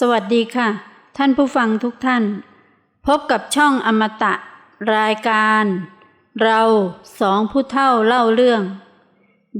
สวัสดีค่ะ ท่านผู้ฟังทุกท่าน พบกับช่องอมตะ รายการ เราสองผู้เท่าเล่าเรื่อง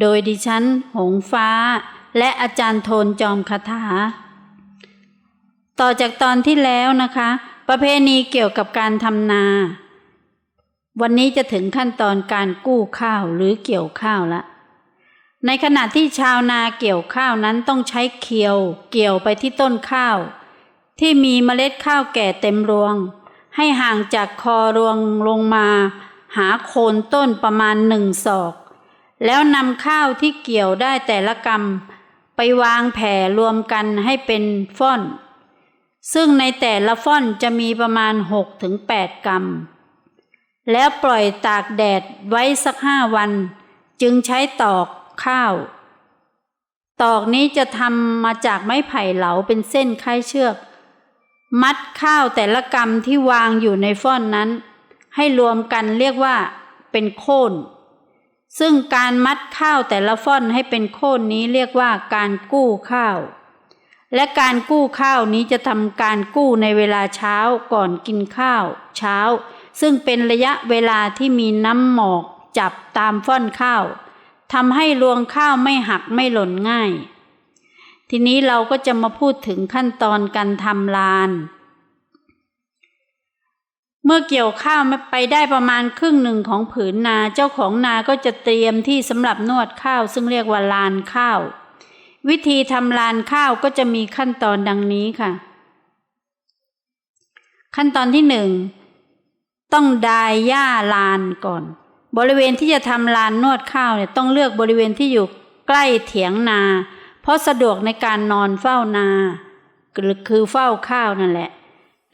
โดยดิฉัน หงฟ้า และอาจารย์โทนจอมคาถา ต่อจากตอนที่แล้วนะคะ ประเพณีเกี่ยวกับการทำนา วันนี้จะถึงขั้นตอนการกู้ข้าวหรือเกี่ยวข้าวละ ในขณะที่ชาวนาเกี่ยวข้าวนั้นต้องใช้เคียว เกี่ยวไปที่ต้นข้าว ที่มีเมล็ดข้าวแก่เต็มรวง ให้ห่างจากคอรวงลงมา หาโคนต้นประมาณหนึ่งศอก แล้วนำข้าวที่เกี่ยวได้แต่ละกำไปวางแผ่รวมกันให้เป็นฟ่อน ซึ่งในแต่ละฟ่อนจะมีประมาณ6-8ถึง8กำแล้วปล่อยตากแดดไว้สักห้าวัน จึงใช้ตอก ข้าว ตอกนี้จะทำมาจากไม้ไผ่เหลาเป็นเส้นคล้ายเชือก มัดข้าวแต่ละกำที่วางอยู่ในฟ่อนนั้น ให้รวมกันเรียกว่าเป็นโค่นซึ่งการมัดข้าวแต่ละฟ่อนให้เป็นโค่นนี้เรียกว่าการกู้ข้าว และการกู้ข้าวนี้จะทำการกู้ในเวลาเช้าก่อนกินข้าว เช้า ซึ่งเป็นระยะเวลาที่มีน้ำหมอกจับตามฟ่อนข้าว ทำให้รวงข้าวไม่หักไม่หล่นง่าย ทีนี้เราก็จะมาพูดถึงขั้นตอนการทำลาน เมื่อเกี่ยวข้าวไปได้ประมาณครึ่งหนึ่งของผืนนา เจ้าของนาก็จะเตรียมที่สำหรับนวดข้าวซึ่งเรียกว่าลานข้าว วิธีทำลานข้าวก็จะมีขั้นตอนดังนี้ค่ะ ขั้นตอนที่หนึ่งต้องดายหญ้าลานก่อน บริเวณที่จะทำลานนวดข้าวเนี่ยต้องเลือกบริเวณที่อยู่ใกล้เถียงนา เพราะสะดวกในการนอนเฝ้านาคือเฝ้าข้าวนั่นแหละ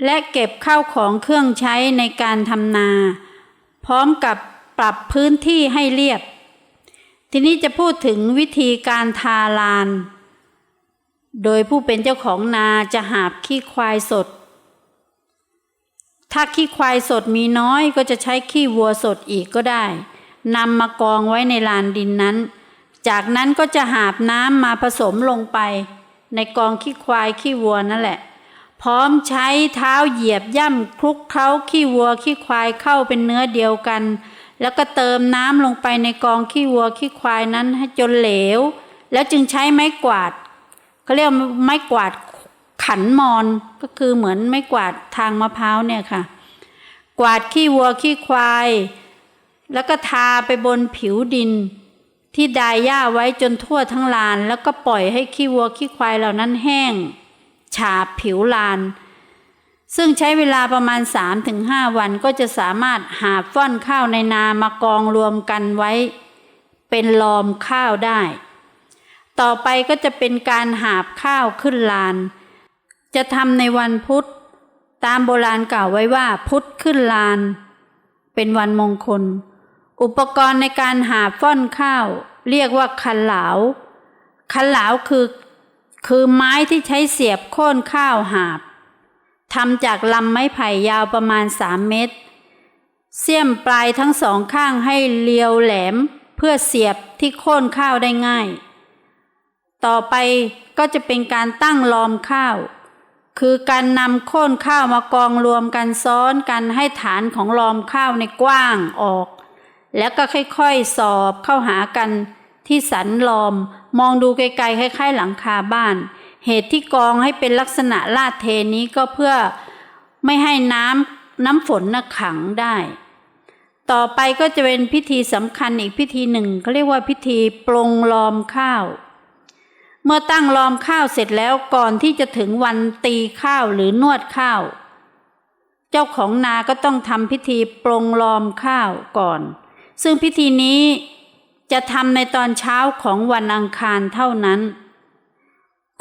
และเก็บข้าวของเครื่องใช้ในการทำนา พร้อมกับปรับพื้นที่ให้เรียบ ทีนี้จะพูดถึงวิธีการทาลาน โดยผู้เป็นเจ้าของนาจะหาบขี้ควายสด ถ้าขี้ควายสดมีน้อยก็จะใช้ขี้วัวสดอีกก็ได้นำมากองไว้ในลานดินนั้น จากนั้นก็จะหาบน้ำมาผสมลงไป ในกองขี้ควายขี้วัวนั่นแหละ พร้อมใช้เท้าเหยียบย่ำคลุกเคล้าขี้วัวขี้ควายเข้าเป็นเนื้อเดียวกัน แล้วก็เติมน้ำลงไปในกองขี้วัวขี้ควายนั้นให้จนเหลว แล้วจึงใช้ไม้กวาดเขาเรียกไม้กวาด ขันมอนก็คือเหมือนไม้กวาดทางมะพร้าวเนี่ยค่ะ กวาดขี้วัวขี้ควาย แล้วก็ทาไปบนผิวดิน ที่ดายหญ้าไว้จนทั่วทั้งลาน แล้วก็ปล่อยให้ขี้วัวขี้ควายเหล่านั้นแห้ง ฉาบผิวลาน ซึ่งใช้เวลาประมาณ 3-5 วันก็จะสามารถหาฟ่อนข้าวในนามากองรวมกันไว้ เป็นลอมข้าวได้ ต่อไปก็จะเป็นการหาบข้าวขึ้นลาน จะทำในวันพุธ ตามโบราณกล่าวไว้ว่าพุธขึ้นลาน เป็นวันมงคล อุปกรณ์ในการหาฟ่อนข้าว เรียกว่าคันเหลา คันเหลาคือ คือไม้ที่ใช้เสียบโค่นข้าวหาบทำจากลำไม้ไผ่ยาวประมาณสามเมตร เสียมปลายทั้งสองข้างให้เลียวแหลมเพื่อเสียบที่โค่นข้าวได้ง่าย ต่อไปก็จะเป็นการตั้งลอมข้าว คือการนำโค่นข้าวมากองรวมกันซ้อนกันให้ฐานของลอมข้าวในกว้างออก แล้วก็ค่อยๆสอบเข้าหากันที่สันลอมมองดูไกลๆคล้ายๆหลังคาบ้าน เหตุที่กองให้เป็นลักษณะลาดเทนี้ก็เพื่อไม่ให้น้ำน้ำฝนน่ะขังได้ ต่อไปก็จะเป็นพิธีสำคัญอีกพิธีหนึ่งเขาเรียกว่าพิธีปรงลอมข้าว เมื่อตั้งลอมข้าวเสร็จแล้วก่อนที่จะถึงวันตีข้าวหรือนวดข้าว เจ้าของนาก็ต้องทำพิธีปรงลอมข้าวก่อน ซึ่งพิธีนี้จะทำในตอนเช้าของวันอังคารเท่านั้น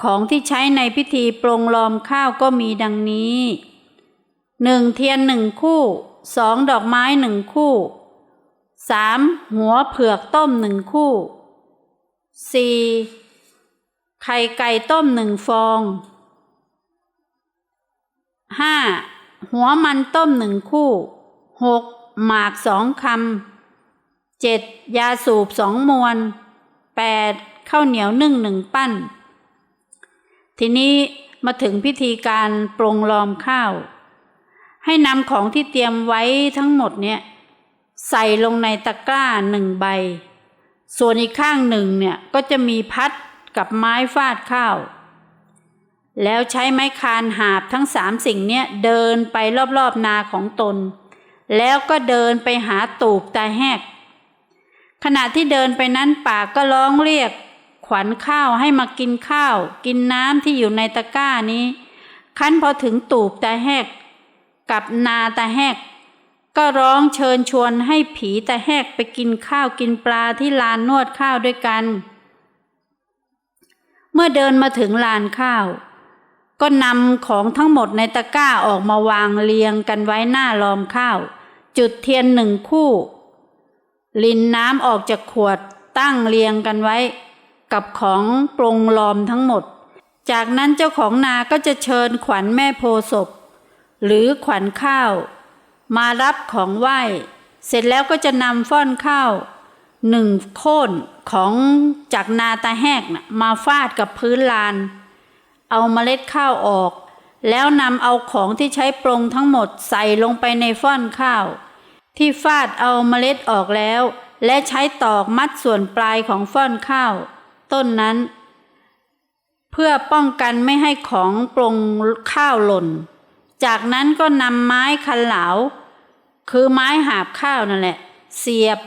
ของที่ใช้ในพิธีปรงลอมข้าวก็มีดังนี้หนึ่งเทียนหนึ่งคู่สองดอกไม้หนึ่งคู่สามหัวเผือกต้มหนึ่งคู่สี่ ไข่ไก่ต้มหนึ่งฟองห้าหัวมันต้มหนึ่งคู่หกหมากสองคำเจ็ดยาสูบสองมวนแปดข้าวเหนียวนึ่งหนึ่งปั้น ทีนี้มาถึงพิธีการปรงลอมข้าว ให้นำของที่เตรียมไว้ทั้งหมดเนี่ยใส่ลงในตะกร้าหนึ่งใบ ส่วนอีกข้างหนึ่งเนี่ยก็จะมีพัด กับไม้ฟาดข้าว แล้วใช้ไม้คานหาบทั้งสามสิ่งเนี้ยเดินไปรอบๆนาของตน แล้วก็เดินไปหาตูบตาแหก ขณะที่เดินไปนั้นปากก็ร้องเรียก ขวัญข้าวให้มากินข้าว กินน้ำที่อยู่ในตะกร้านี้ คั้นพอถึงตูบตาแหก กับนาตาแหกก็ร้องเชิญชวนให้ผีตาแหกไปกินข้าวกินปลาที่ลานนวดข้าวด้วยกัน เมื่อเดินมาถึงลานข้าว ก็นำของทั้งหมดในตะกร้าออกมาวางเรียงกันไว้หน้าลอมข้าว จุดเทียนหนึ่งคู่ ลินน้ำออกจากขวดตั้งเรียงกันไว้ กับของปรงลอมทั้งหมด จากนั้นเจ้าของนาก็จะเชิญขวัญแม่โพศพ หรือขวัญข้าว มารับของไหว้ เสร็จแล้วก็จะนำฟ้อนข้าว หนึ่งโค่นของจากนาตาแหกนะมาฟาดกับพื้นลาน เอาเมล็ดข้าวออก แล้วนำเอาของที่ใช้ปรงทั้งหมดใส่ลงไปในฟ้อนข้าว ที่ฟาดเอาเมล็ดออกแล้ว และใช้ตอกมัดส่วนปลายของฟ้อนข้าว ต้นนั้น เพื่อป้องกันไม่ให้ของปรงข้าวหล่น จากนั้นก็นำไม้คันเหลา คือไม้หาบข้าวนั่นแหละ เสียบ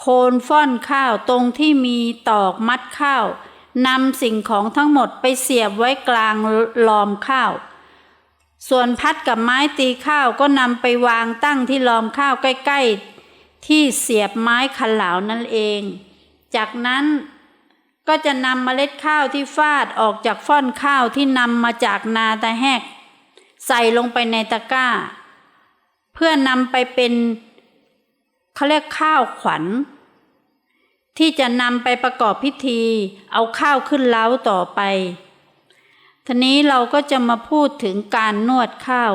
โคนฟ้อนข้าวตรงที่มีตอกมัดข้าวนำสิ่งของทั้งหมดไปเสียบไว้กลางลอมข้าว ส่วนพัดกับไม้ตีข้าวก็นำไปวางตั้งที่ลอมข้าวใกล้ๆ ที่เสียบไม้คันเหลานั่นเอง จากนั้นก็จะนำเมล็ดข้าวที่ฟาดออกจากฟ้อนข้าวที่นำมาจากนาตาแหก ใส่ลงไปในตะกร้า เพื่อนำไปเป็น เขาเรียกข้าวขวัญ ที่จะนำไปประกอบพิธี เอาข้าวขึ้นเล้าต่อไปทีนี้เราก็จะมาพูดถึงการนวดข้าว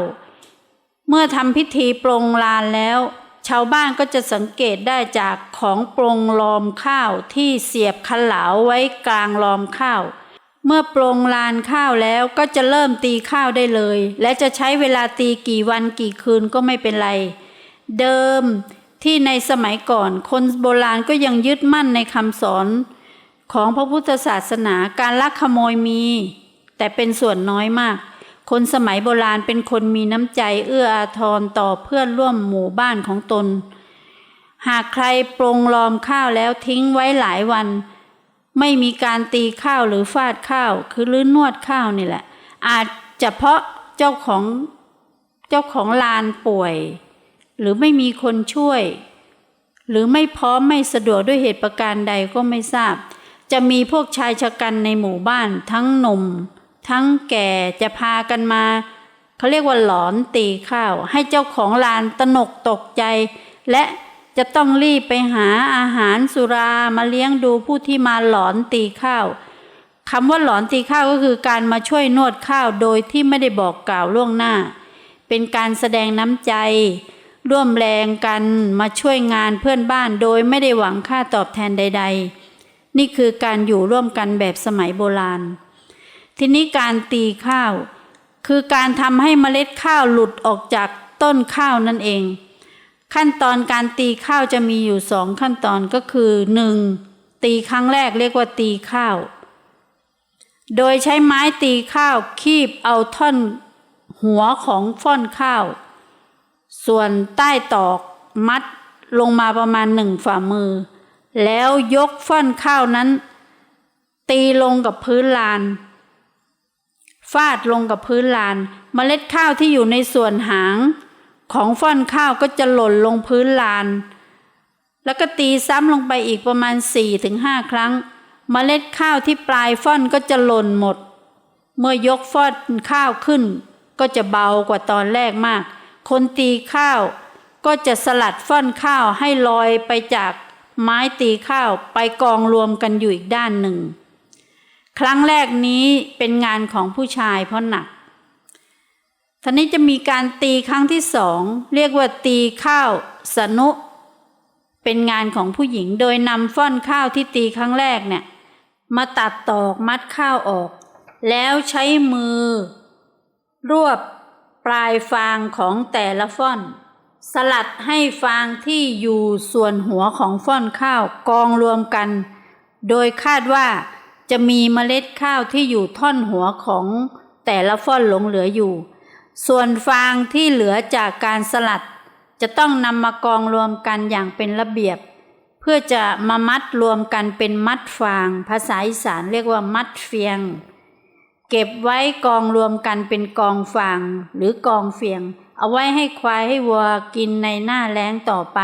เมื่อทำพิธีปรงลานแล้ว ชาวบ้านก็จะสังเกตได้จากของปรงลอมข้าวที่เสียบคันเหลาวไว้กลางลอมข้าว เมื่อปรงลานข้าวแล้วก็จะเริ่มตีข้าวได้เลย และจะใช้เวลาตีกี่วันกี่คืนก็ไม่เป็นไร เดิม ที่ในสมัยก่อนคนโบราณก็ยังยึดมั่นในคำสอนของพระพุทธศาสนาการลักขโมยมี แต่เป็นส่วนน้อยมาก คนสมัยโบราณเป็นคนมีน้ำใจเอื้ออาทรต่อเพื่อนร่วมหมู่บ้านของตน หากใครปรงลอมข้าวแล้วทิ้งไว้หลายวัน ไม่มีการตีข้าวหรือฟาดข้าว คือลื้อนวดข้าวนี่แหละ อาจจะเพราะเจ้าของเจ้าของลานป่วย หรือไม่มีคนช่วย หรือไม่พร้อมไม่สะดวกด้วยเหตุประการใดก็ไม่ทราบ จะมีพวกชายชะกันในหมู่บ้าน ทั้งหนุ่ม ทั้งแก่จะพากันมาเขาเรียกว่าหลอนตีข้าว ให้เจ้าของลานตนกตกใจ และจะต้องรีบไปหาอาหารสุรามาเลี้ยงดูผู้ที่มาหลอนตีข้าวคำว่าหลอนตีข้าวก็คือการมาช่วยนวดข้าวโดยที่ไม่ได้บอกกล่าวล่วงหน้า เป็นการแสดงน้ำใจ ร่วมแรงกันมาช่วยงานเพื่อนบ้านโดยไม่ได้หวังค่าตอบแทนใด ๆ นี่คือการอยู่ร่วมกันแบบสมัยโบราณ ทีนี้การตีข้าว คือการทำให้เมล็ดข้าวหลุดออกจากต้นข้าวนั่นเอง ขั้นตอนการตีข้าวจะมีอยู่สองขั้นตอนก็คือหนึ่งตีครั้งแรกเรียกว่าตีข้าว โดยใช้ไม้ตีข้าวคีบเอาท่อนหัวของฟ่อนข้าว ส่วนใต้ตอกมัดลงมาประมาณหนึ่งฝ่ามือ แล้วยกฟ่อนข้าวนั้น ตีลงกับพื้นลาน ฟาดลงกับพื้นลานเมล็ดข้าวที่อยู่ในส่วนหาง ของฟ่อนข้าวก็จะหล่นลงพื้นลาน แล้วก็ตีซ้ำลงไปอีกประมาณ 4-5 ครั้งเมล็ดข้าวที่ปลายฟ่อนก็จะหล่นหมด เมื่อยกฟ่อนข้าวขึ้น ก็จะเบากว่าตอนแรกมาก คนตีข้าว ก็จะสลัดฟ่อนข้าวให้ลอยไปจากไม้ตีข้าวไปกองรวมกันอยู่อีกด้านหนึ่ง ครั้งแรกนี้เป็นงานของผู้ชายเพราะหนักทีนี้จะมีการตีครั้งที่สองเรียกว่าตีข้าวสนุ เป็นงานของผู้หญิงโดยนำฟ่อนข้าวที่ตีครั้งแรกเนี่ยมาตัดตอกมัดข้าวออก แล้วใช้มือ รวบ ปลายฟางของแต่ละฟ่อน สลัดให้ฟางที่อยู่ส่วนหัวของฟ่อนข้าวกองรวมกัน โดยคาดว่าจะมีเมล็ดข้าวที่อยู่ท่อนหัวของแต่ละฟ่อนหลงเหลืออยู่ ส่วนฟางที่เหลือจากการสลัด จะต้องนำมากองรวมกันอย่างเป็นระเบียบ เพื่อจะมามัดรวมกันเป็นมัดฟาง ภาษาอีสานเรียกว่ามัดเฟียง เก็บไว้กองรวมกันเป็นกองฟางหรือกองเฟียง เอาไว้ให้ควายให้วัวกินในหน้าแล้งต่อไป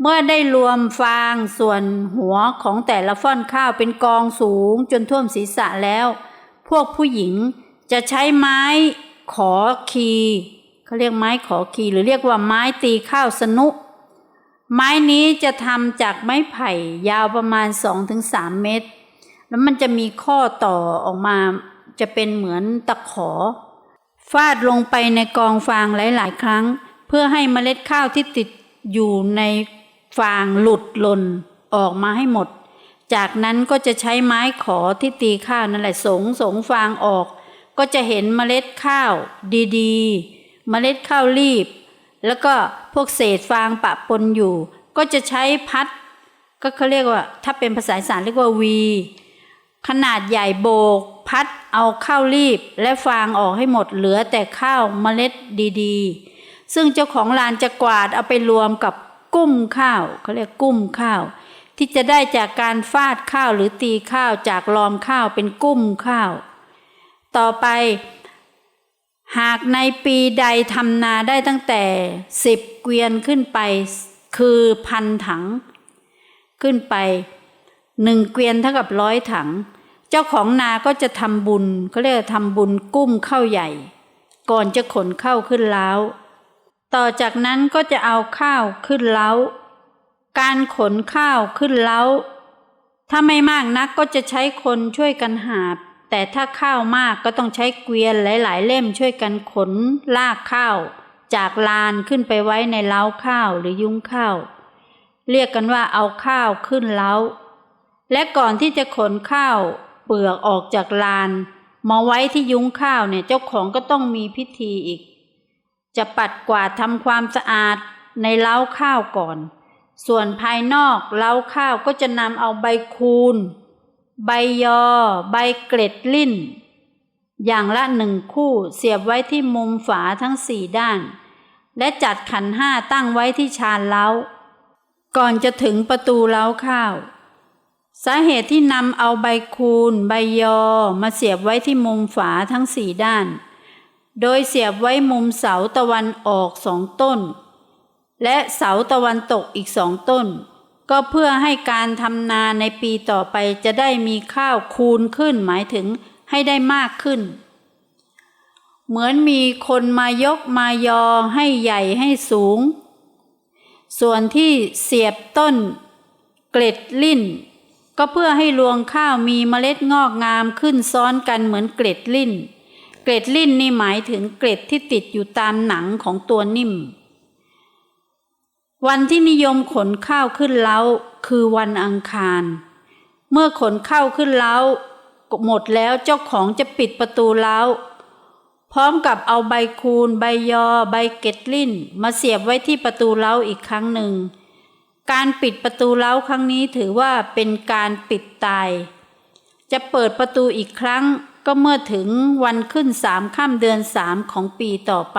เมื่อได้รวมฟางส่วนหัวของแต่ละฟ่อนข้าวเป็นกองสูงจนท่วมศีรษะแล้ว พวกผู้หญิงจะใช้ไม้ขอคีเขาเรียกไม้ขอคีหรือเรียกว่าไม้ตีข้าวสนุไม้นี้จะทำจากไม้ไผ่ยาวประมาณ 2-3 เมตร แล้วมันจะมีข้อต่อออกมาจะเป็นเหมือนตะขอ ฟาดลงไปในกองฟางหลาย ๆ ครั้ง เพื่อให้เมล็ดข้าวที่ติดอยู่ในฟางหลุดหล่นออกมาให้หมด จากนั้นก็จะใช้ไม้ขอที่ตีข้าวนั่นแหละสงสงฟางออก ก็จะเห็นเมล็ดข้าวดีๆ เมล็ดข้าวรีบ แล้วก็พวกเศษฟางปะปนอยู่ ก็จะใช้พัด ก็เขาเรียกว่า ถ้าเป็นภาษาอีสานเรียกว่าวี ขนาดใหญ่โบก พัดเอาข้าวรีบและฟางออกให้หมดเหลือแต่ข้าวเมล็ดดีๆ ซึ่งเจ้าของลานจะกวาดเอาไปรวมกับกุ้มข้าวเขาเรียกกุ้มข้าว ที่จะได้จากการฟาดข้าวหรือตีข้าวจากลอมข้าวเป็นกุ้มข้าว ต่อไป หากในปีใดทำนาได้ตั้งแต่สิบเกวียนขึ้นไปคือพันถัง ขึ้นไปหนึ่งเกวียนเท่ากับร้อยถัง จ้าของนาก็จะทำบุญเขาเรียกทำบุญกุ้มข้าวใหญ่ ก่อนจะขนข้าวขึ้นเล้า ต่อจากนั้นก็จะเอาข้าวขึ้นเล้า การขนข้าวขึ้นเล้า ถ้าไม่มากนักก็จะใช้คนช่วยกันหาบ แต่ถ้าข้าวมากก็ต้องใช้เกวียนหลาย ๆ เล่มช่วยกันขนลากข้าว จากลานขึ้นไปไว้ในเล้าข้าวหรือยุ้งข้าว เรียกกันว่าเอาข้าวขึ้นเล้า และก่อนที่จะขนข้าว เปลือกออกจากลาน มาไว้ที่ยุ้งข้าวเนี่ยเจ้าของก็ต้องมีพิธีอีก จะปัดกวาดทำความสะอาดในเล้าข้าวก่อน ส่วนภายนอกเล้าข้าวก็จะนำเอาใบคูน ใบยอ ใบเกล็ดลิ่นอย่างละหนึ่งคู่เสียบไว้ที่มุมฝาทั้งสี่ด้าน และจัดขันห้าตั้งไว้ที่ชานเล้า ก่อนจะถึงประตูเล้าข้าว สาเหตุที่นำเอาใบคูนใบยอ มาเสียบไว้ที่มุมฝาทั้งสี่ด้าน โดยเสียบไว้มุมเสาตะวันออกสองต้น และเสาตะวันตกอีกสองต้น ก็เพื่อให้การทำนาในปีต่อไปจะได้มีข้าวคูณขึ้นหมายถึงให้ได้มากขึ้น เหมือนมีคนมายกมายอให้ใหญ่ให้สูง ส่วนที่เสียบต้น เกล็ดลิ่น ก็เพื่อให้รวงข้าวมีเมล็ดงอกงามขึ้นซ้อนกันเหมือนเกล็ดลิ่นเกล็ดลิ่นนี่หมายถึงเกล็ดที่ติดอยู่ตามหนังของตัวนิ่ม วันที่นิยมขนข้าวขึ้นเล้าคือวันอังคาร เมื่อขนข้าวขึ้นเล้าหมดแล้วเจ้าของจะปิดประตูเล้าพร้อมกับเอาใบคูนใบยอ ใบเกตลิ่นมาเสียบไว้ที่ประตูเล้าอีกครั้งหนึ่ง การปิดประตูเล้าครั้งนี้ถือว่าเป็นการปิดตาย จะเปิดประตูอีกครั้งก็เมื่อถึงวันขึ้นสามค่ำเดือนสามของปีต่อไป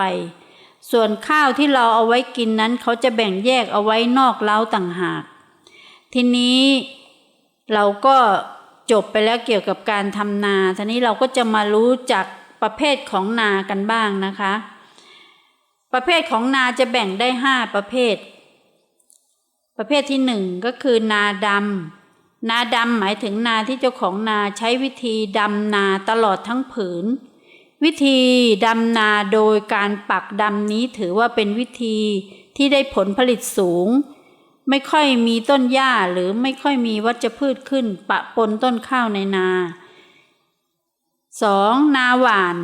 ส่วนข้าวที่เราเอาไว้กินนั้นเขาจะแบ่งแยกเอาไว้นอกเล้าต่างหาก ทีนี้เราก็จบไปแล้วเกี่ยวกับการทำนา ทีนี้เราก็จะมารู้จักประเภทของนากันบ้างนะคะ ประเภทของนาจะแบ่งได้ห้าประเภท ประเภทที่หนึ่งก็คือนาดำนาดำหมายถึงนาที่เจ้าของนาใช้วิธีดำนาตลอดทั้งผืน วิธีดำนาโดยการปักดำนี้ถือว่าเป็นวิธีที่ได้ผลผลิตสูง ไม่ค่อยมีต้นหญ้าหรือไม่ค่อยมีวัชพืชขึ้น ปะปนต้นข้าวในนา 2. นาหวาน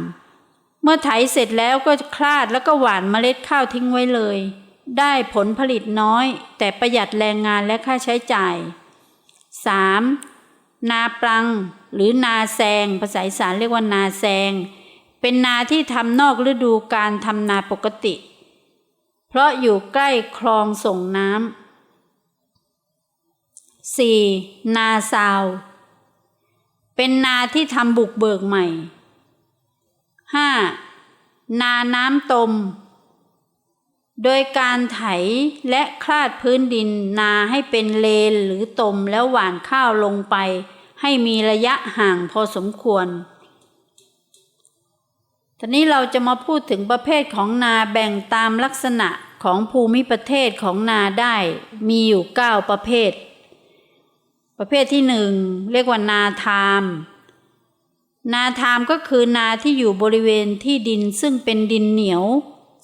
เมื่อไถเสร็จแล้วก็คลาดแล้วก็หว่านเมล็ดข้าวทิ้งไว้เลย ได้ผลผลิตน้อย แต่ประหยัดแรงงานและค่าใช้จ่าย 3. นาปลัง หรือนาแซง ภาษาอีสานเรียกว่านาแซง เป็นนาที่ทำนอกฤดูการทำนาปกติ เพราะอยู่ใกล้คลองส่งน้ำ 4. นาซาว เป็นนาที่ทำบุกเบิกใหม่ 5. นาน้ำตม โดยการไถและคลาดพื้นดินนาให้เป็นเลนหรือตมแล้วหว่านข้าวลงไป ให้มีระยะห่างพอสมควรทีนี้เราจะมาพูดถึงประเภทของนาแบ่งตามลักษณะของภูมิประเทศของนาได้มีอยู่ 9 ประเภท ประเภทที่หนึ่งเรียกว่านาทาม นาทามก็คือนาที่อยู่บริเวณที่ดินซึ่งเป็นดินเหนียว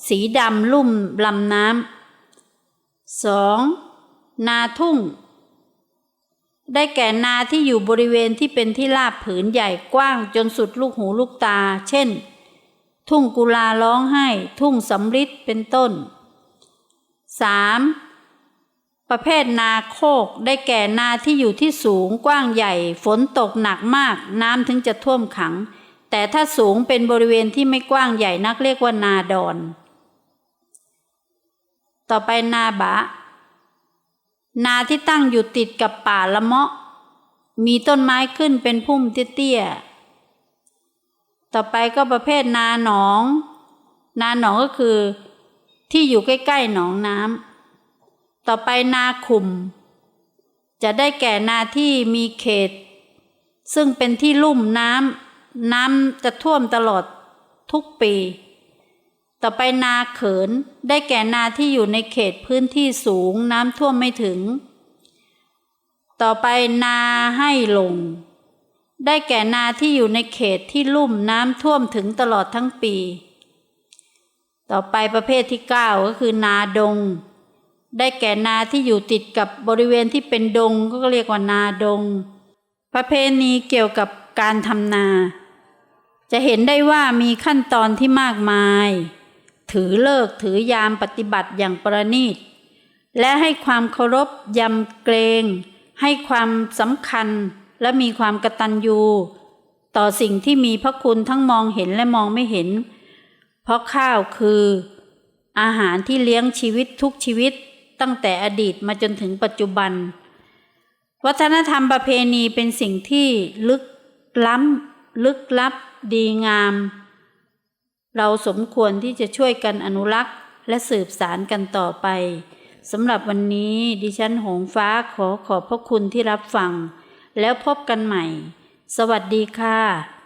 สีดำลุ่มลำน้ำสองนาทุ่ง ได้แก่นาที่อยู่บริเวณที่เป็นที่ราบผืนใหญ่กว้างจนสุดลูกหูลูกตา เช่น ทุ่งกุลาร้องไห้ ทุ่งสำริดเป็นต้น 3. ประเภทนาโคกได้แก่นาที่อยู่ที่สูงกว้างใหญ่ ฝนตกหนักมาก น้ำถึงจะท่วมขัง แต่ถ้าสูงเป็นบริเวณที่ไม่กว้างใหญ่นักเรียกว่านาดอน ต่อไปนาบะ นาที่ตั้งอยู่ติดกับป่าละเมาะ มีต้นไม้ขึ้นเป็นพุ่มเตี้ยๆ ต่อไปก็ประเภทนาหนอง นาหนองก็คือ ที่อยู่ใกล้ๆหนองน้ำ ต่อไปนาขุม จะได้แก่นาที่มีเขต ซึ่งเป็นที่ลุ่มน้ำน้ำจะท่วมตลอดทุกปี ต่อไปนาเขินได้แก่นาที่อยู่ในเขตพื้นที่สูงน้ำท่วมไม่ถึง ต่อไปนาให้ลง ได้แก่นาที่อยู่ในเขตที่ลุ่มน้ำท่วมถึงตลอดทั้งปี ต่อไปประเภทที่ 9 ก็คือนาดง ได้แก่นาที่อยู่ติดกับบริเวณที่เป็นดงก็เรียกว่านาดง ประเพณีเกี่ยวกับการทำนา จะเห็นได้ว่ามีขั้นตอนที่มากมาย ถือเลิกถือยามปฏิบัติอย่างประณีต และให้ความเคารพยำเกรง ให้ความสำคัญและมีความกตัญญูต่อสิ่งที่มีพระคุณทั้งมองเห็นและมองไม่เห็น เพราะข้าวคือ อาหารที่เลี้ยงชีวิตทุกชีวิตตั้งแต่อดีตมาจนถึงปัจจุบัน วัฒนธรรมประเพณีเป็นสิ่งที่ลึกล้ำลึกลับ ดีงาม เราสมควรที่จะช่วยกันอนุรักษ์ และสืบสารกันต่อไปสำหรับวันนี้ดิฉันหงฟ้าขอขอบพระคุณที่รับฟัง แล้วพบกันใหม่ สวัสดีค่ะ